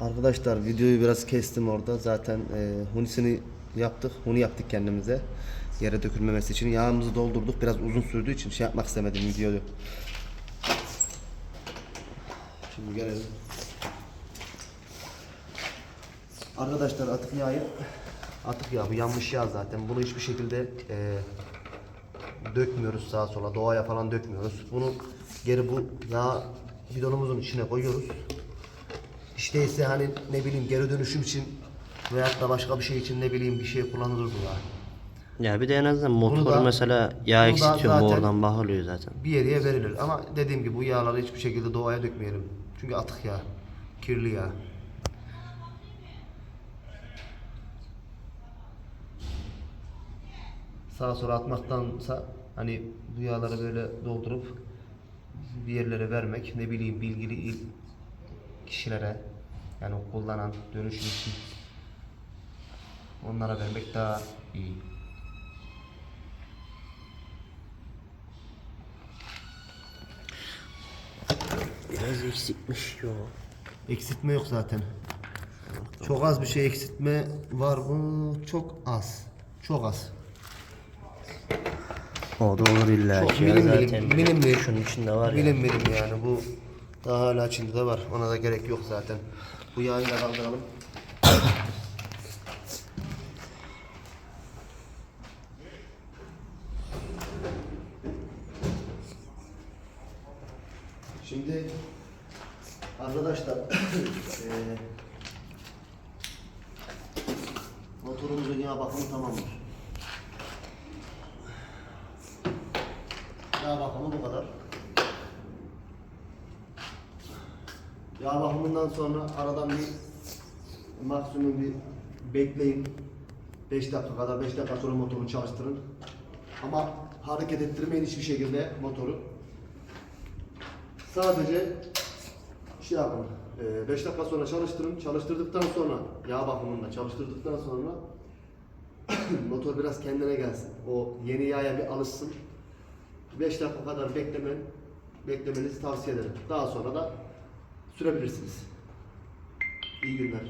Arkadaşlar videoyu biraz kestim orada. Zaten e, hunisini yaptık. Huni yaptık kendimize. Yere dökülmemesi için. Yağımızı doldurduk. Biraz uzun sürdüğü için şey yapmak istemedim videoyu. Şimdi gelelim. Arkadaşlar atık yağı atık yağı bu yanmış yağ zaten. Bunu hiçbir şekilde e, dökmüyoruz sağa sola. Doğaya falan dökmüyoruz. Bunu geri bu yağ bidonumuzun içine koyuyoruz. İşte ise hani ne bileyim geri dönüşüm için veyahut da başka bir şey için ne bileyim bir şey kullanılır bu yağ. Ya bir de en azından Bunu motoru da- mesela yağ da eksiltiyor mu oradan bakılıyor zaten. Bir yere verilir ama dediğim gibi bu yağları hiçbir şekilde doğaya dökmeyelim. Çünkü atık yağ, kirli yağ. Sağa sola atmaktansa hani bu yağları böyle doldurup bir yerlere vermek, ne bileyim bilgili il kişilere yani kullanan dönüşüm için onlara vermek daha iyi. Biraz eksikmiş yo. Eksiltme yok zaten. Çok az bir şey eksiltme var mı? Çok az. Çok az. O da olur illa Çok ki ya milim zaten. milim milim. Şunun içinde var ya. Milim milim yani bu daha hala içinde de var. Ona da gerek yok zaten. Bu yağı da kaldıralım. Şimdi arkadaşlar motorumuzun yağ bakımı tamamdır. Yağ bakımı bu kadar. Yağ bakımından sonra aradan bir maksimum bir bekleyin. 5 dakika kadar 5 dakika sonra motoru çalıştırın. Ama hareket ettirmeyin hiçbir şekilde motoru. Sadece şey yapın. 5 dakika sonra çalıştırın. Çalıştırdıktan sonra yağ bakımında çalıştırdıktan sonra motor biraz kendine gelsin. O yeni yağa bir alışsın. 5 dakika kadar beklemen, beklemenizi tavsiye ederim. Daha sonra da sürebilirsiniz. İyi günler.